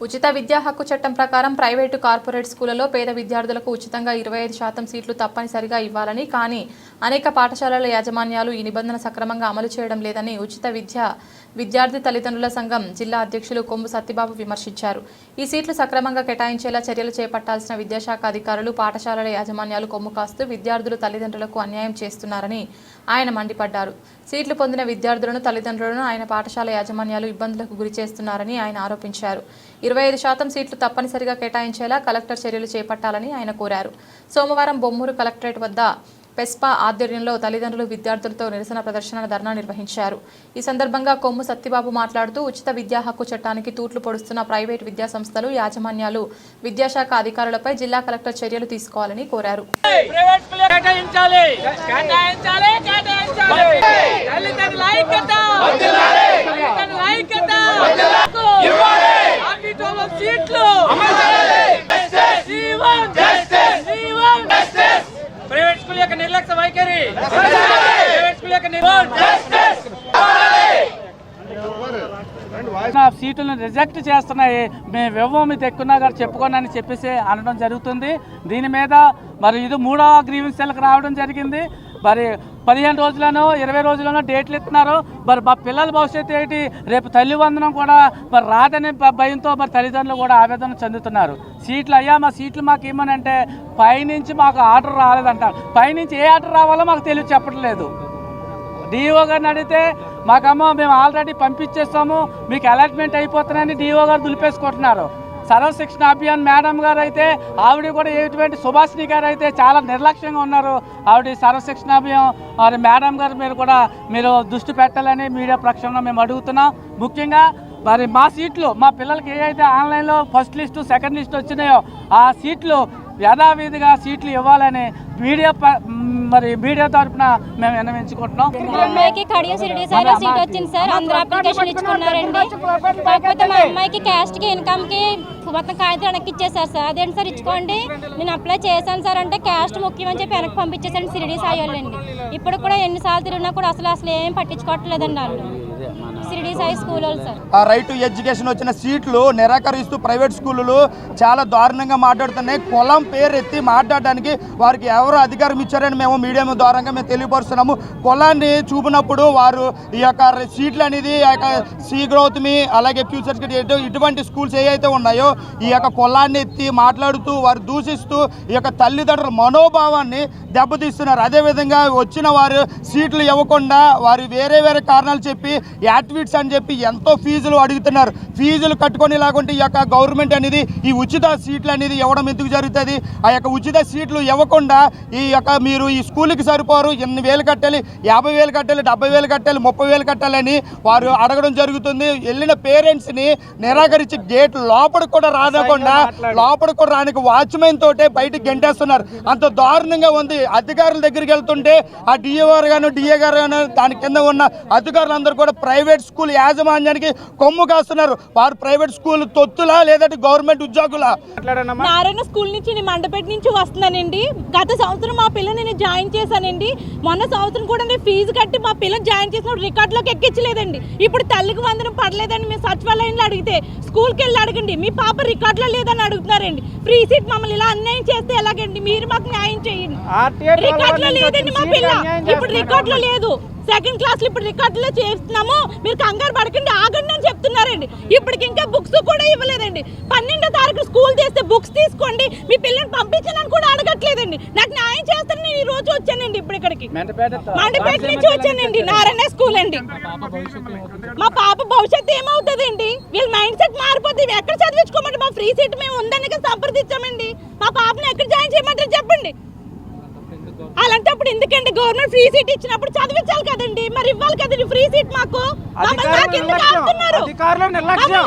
ఉచిత విద్యా హక్కు చట్టం ప్రకారం ప్రైవేటు కార్పొరేట్ స్కూళ్ళలో పేద విద్యార్థులకు ఉచితంగా ఇరవై ఐదు శాతం సీట్లు తప్పనిసరిగా ఇవ్వాలని కానీ అనేక పాఠశాలల యాజమాన్యాలు ఈ నిబంధన సక్రమంగా అమలు చేయడం లేదని ఉచిత విద్య విద్యార్థి తల్లిదండ్రుల సంఘం జిల్లా అధ్యక్షులు కొమ్ము సత్యబాబు విమర్శించారు. ఈ సీట్లు సక్రమంగా కేటాయించేలా చర్యలు చేపట్టాల్సిన విద్యాశాఖ అధికారులు పాఠశాలల యాజమాన్యాలు కొమ్ము కాస్తూ విద్యార్థులు తల్లిదండ్రులకు అన్యాయం చేస్తున్నారని ఆయన మండిపడ్డారు. సీట్లు పొందిన విద్యార్థులను తల్లిదండ్రులను ఆయన పాఠశాల యాజమాన్యాలు ఇబ్బందులకు గురి చేస్తున్నారని ఆయన ఆరోపించారు. ఇరవై ఐదు శాతం సీట్లు తప్పనిసరిగా కేటాయించేలా కలెక్టర్ చర్యలు చేపట్టాలని ఆయన కోరారు. సోమవారం బొమ్మూరు కలెక్టరేట్ వద్ద పెస్పా ఆధ్వర్యంలో తల్లిదండ్రులు విద్యార్థులతో నిరసన ప్రదర్శన ధర్నా నిర్వహించారు. ఈ సందర్భంగా కొమ్ము సత్యబాబు మాట్లాడుతూ ఉచిత విద్యా హక్కు చట్టానికి తూట్లు పొడుస్తున్న ప్రైవేట్ విద్యా సంస్థలు యాజమాన్యాలు విద్యాశాఖ అధికారులపై జిల్లా కలెక్టర్ చర్యలు తీసుకోవాలని కోరారు. తల్లిదండ్రుల ఐక్యత తల్లిదండ్రుల ఐక్యత ఆర్బిటోలో సీట్లు జీవన్ జీవన్ ప్రైవేట్ స్కూల్ యొక్క నిర్లక్ష్య వైఖరి ప్రైవేట్ స్కూల్ యొక్క నిర్వహణ నా సీట్లను రిజెక్ట్ చేస్తున్నాయి. మేము ఇవ్వము మీకు ఎక్కున్నా గారు చెప్పుకోండి అని చెప్పేసి అనడం జరుగుతుంది. దీని మీద మరి ఇది మూడవ గ్రీవెన్స్ సెల్కి రావడం జరిగింది. మరి పదిహేను రోజులను ఇరవై రోజులను డేట్లు ఇస్తున్నారు. మరి మా పిల్లల భవిష్యత్తు ఏంటి? రేపు తల్లి వందనం కూడా మరి రాదని భయంతో మరి తల్లిదండ్రులు కూడా ఆవేదన చెందుతున్నారు. సీట్లు అయ్యా మా సీట్లు మాకు ఇవ్వనంటే పైనుంచి మాకు ఆర్డర్ రాలేదంటారు. పైనుంచి ఏ ఆర్డర్ రావాలో మాకు తెలియదు చెప్పట్లేదు. డిఓ గారిని అడిగితే మాకమ్మ మేము ఆల్రెడీ పంపించేస్తాము మీకు అలాట్మెంట్ అయిపోతున్నాయని డిఓ గారు దులిపేసుకుంటున్నారు. సర్వశిక్షణ అభియాన్ మేడం గారు అయితే ఆవిడ కూడా ఎటువంటి సుభాషిణి గారు అయితే చాలా నిర్లక్ష్యంగా ఉన్నారు. ఆవిడ సర్వశిక్షణ అభియాన్ మరి మేడం గారు మీరు కూడా మీరు దృష్టి పెట్టాలని మీడియా ప్రక్షాళన మేము అడుగుతున్నాం. ముఖ్యంగా మరి మా సీట్లు మా పిల్లలకి ఏ అయితే ఆన్లైన్లో ఫస్ట్ లిస్టు సెకండ్ లిస్ట్ వచ్చినాయో ఆ సీట్లు యథావిధిగా సీట్లు ఇవ్వాలని మీడియా ప- మరి మీడియా తరఫున మేము విన్నవించుకుంటున్నాం. మా అమ్మాయికి కడియం సార్ సీట్ వచ్చింది సార్. అందరూ అప్లికేషన్ ఇచ్చుకున్నారండి. కాకపోతే మా అమ్మాయికి క్యాస్ట్కి ఇన్కమ్కి మొత్తం కాగితం వెనక్కి ఇచ్చేసారు సార్. అదేంటి సార్? ఇచ్చుకోండి. నేను అప్లై చేశాను సార్ అంటే క్యాస్ట్ ముఖ్యం అని చెప్పి వెనక్కి పంపించేసాను సిరిడి సాయి వాళ్ళండి ఇప్పుడు కూడా ఎన్నిసార్లు తిరిగినా కూడా అసలు అసలు ఏం పట్టించుకోవట్లేదండి వాళ్ళు. రైట్ టు ఎడ్యుకేషన్ వచ్చిన సీట్లు నిరాకరిస్తూ ప్రైవేట్ స్కూళ్ళు చాలా దారుణంగా మాట్లాడుతున్నాయి. కులం పేరు ఎత్తి మాట్లాడడానికి వారికి ఎవరు అధికారం ఇచ్చారని మేము మీడియం ద్వారంగా మేము తెలియపరుస్తున్నాము. కులాన్ని చూపినప్పుడు వారు ఈ యొక్క సీట్లు అనేది సీ యొక్క గ్రోత్ మీ అలాగే ఫ్యూచర్స్ ఇటువంటి స్కూల్స్ ఏవైతే ఉన్నాయో ఈ యొక్క కులాన్ని ఎత్తి మాట్లాడుతూ వారు దూషిస్తూ ఈ యొక్క తల్లిదండ్రుల మనోభావాన్ని దెబ్బతీస్తున్నారు. అదేవిధంగా వచ్చిన వారు సీట్లు ఇవ్వకుండా వారు వేరే వేరే కారణాలు చెప్పి యాక్టివిటీస్ అని చెప్పి ఎంతో ఫీజులు అడుగుతున్నారు. ఫీజులు కట్టుకొని లేకుంటే ఈ యొక్క గవర్నమెంట్ అనేది ఈ ఉచిత సీట్లు అనేది ఇవ్వడం ఎందుకు జరుగుతుంది? ఆ యొక్క ఉచిత సీట్లు ఇవ్వకుండా ఈ యొక్క మీరు ఈ స్కూల్కి సరిపోరు ఎన్ని వేలు కట్టాలి యాభై వేలు కట్టాలి డెబ్బై వేలు కట్టాలి ముప్పై వేలు కట్టాలని వారు అడగడం జరుగుతుంది. వెళ్ళిన పేరెంట్స్ని నిరాకరించి గేట్ లోపలికి కూడా రానకుండా లోపలికి కూడా రానికి వాచ్మెన్ తోటే బయటకు గెంటేస్తున్నారు. అంత దారుణంగా ఉంది. అధికారుల దగ్గరికి వెళ్తుంటే ఆ డిఏ గారు గాను డిఏ గారు గాను దాని కింద ఉన్న అధికారులందరూ కూడా ప్రైవేట్ స్కూల్ యాజమాన్యానికి కొమ్ము కాస్తున్నారు. వారు ప్రైవేట్ స్కూల్ తొత్తులా లేదంటే గవర్నమెంట్ ఉద్యోగులా? నారాయణ స్కూల్ నుంచి నేను మండపేట నుంచి వస్తున్నానండి. గత సంవత్సరం మా పిల్లని నేను జాయిన్ చేశానండి. మొన్న సంవత్సరం కూడా నేను ఫీజు కట్టి మా పిల్లని జాయిన్ చేసినప్పుడు రికార్డులోకి ఎక్కించలేదండి. ఇప్పుడు తల్లికి వందనం పడలేదని మేము సచివాలయంలో అడిగితే. స్కూల్కి వెళ్ళి అడగండి. మీ పాప రికార్డులో లేదని అడుగుతున్నారండి. ఫ్రీ సీట్ మమ్మల్ని ఇలా అన్యాయం చేస్తే ఎలాగండి? మీరు మాకు న్యాయం చేయండి. రికార్డులో లేదండి మా పిల్ల. ఇప్పుడు రికార్డులో లేదు. సెకండ్ క్లాస్లో ఇప్పుడు రికార్డులో చేస్తున్నాము మీరు కంగారు పడకండి ఆగండి అని చెప్తున్నారండి. ఇప్పటికి ఇంకా బుక్స్ కూడా ఇవ్వలేదండి. పన్నెండో తారీఖు స్కూల్ చేస్తే బుక్స్ తీసుకోండి మీ పిల్లల్ని పంపించనని కూడా అడగట్లేదండి. నాకు న్యాయం చేస్తాను నేను ఈ రోజు వచ్చానండి ఇప్పుడు ఇక్కడికి. మండపేట నుంచి వచ్చానండి నారాయణ స్కూల్ అండి. మా పాప భవిష్యత్తు ఏమవుతుందండి? వీళ్ళ మైండ్ సెట్ మారిపోతుంది ఎక్కడ చదివించుకోమంటే మా ఫ్రీ సీట్ మేము ఉందని సంప్రదించామండి. మా పాపని ఎక్కడ జాయిన్ చేయమంటారు చెప్పండి. అలాంటప్పుడు ఎందుకండి గవర్నమెంట్ ఫ్రీ సీట్ ఇచ్చినప్పుడు చదివించాలి కదండి? మరి ఇవ్వాలి కదండి ఫ్రీ సీట్ మాకు? అధికారులు నిర్లక్ష్యం.